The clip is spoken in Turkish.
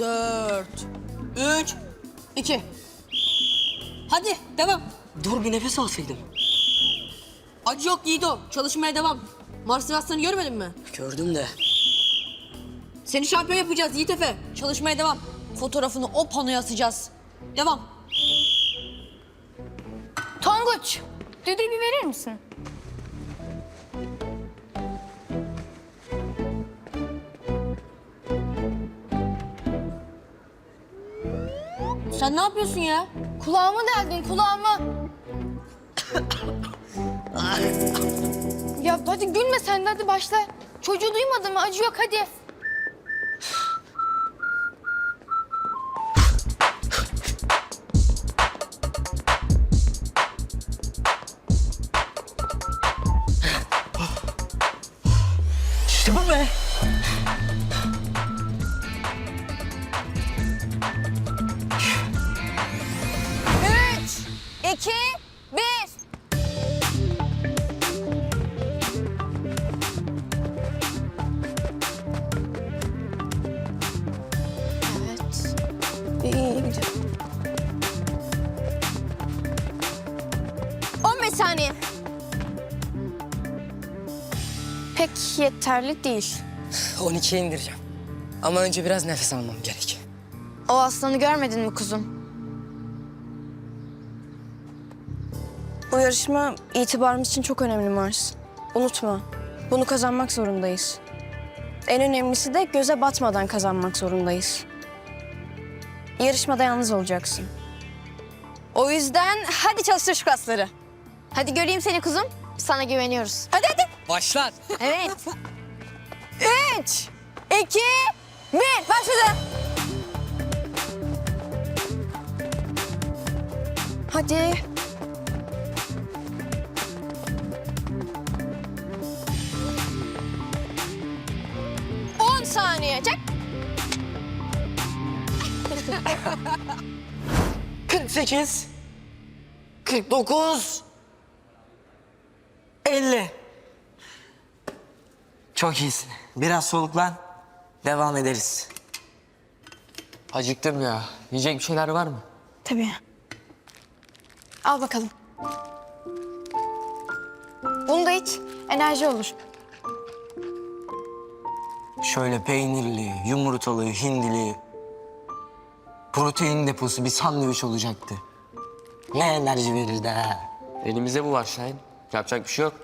dört, üç, iki. Hadi devam. Dur bir nefes alsaydım. Acı yok Yiğido. Çalışmaya devam. Mars Aslan'ı görmedin mi? Gördüm de. Seni şampiyon yapacağız Yiğit Efe. Çalışmaya devam. Fotoğrafını o panoya asacağız. Devam. Tonguç, düdüğü bir verir misin? Sen ne yapıyorsun ya? Kulağımı deldin, kulağımı. ya hadi gülme sen de hadi başla. Çocuğu duymadın mı? Acı yok hadi. İki, bir. Evet. İyi, iyi gidiyor. 15 saniye. Pek yeterli değil. 12'ye indireceğim. Ama önce biraz nefes almam gerek. O aslanı görmedin mi kuzum? Bu yarışma itibarımız için çok önemli Mars. Unutma, bunu kazanmak zorundayız. En önemlisi de göze batmadan kazanmak zorundayız. Yarışmada yalnız olacaksın. O yüzden hadi çalıştır şu kasları. Hadi göreyim seni kuzum. Sana güveniyoruz. Hadi hadi. Başlat. Evet. Üç, iki, bir. Başladı. Hadi. Saniye. Çek. 48. 49. 50. Çok iyisin. Biraz soluklan. Devam ederiz. Acıktım ya. Yiyecek bir şeyler var mı? Tabii. Al bakalım. Bunu da iç. Enerji olur. Şöyle peynirli, yumurtalı, hindili, protein deposu bir sandviç olacaktı. Ne enerji verirdi ha. Elimizde bu var Şahin. Yapacak bir şey yok.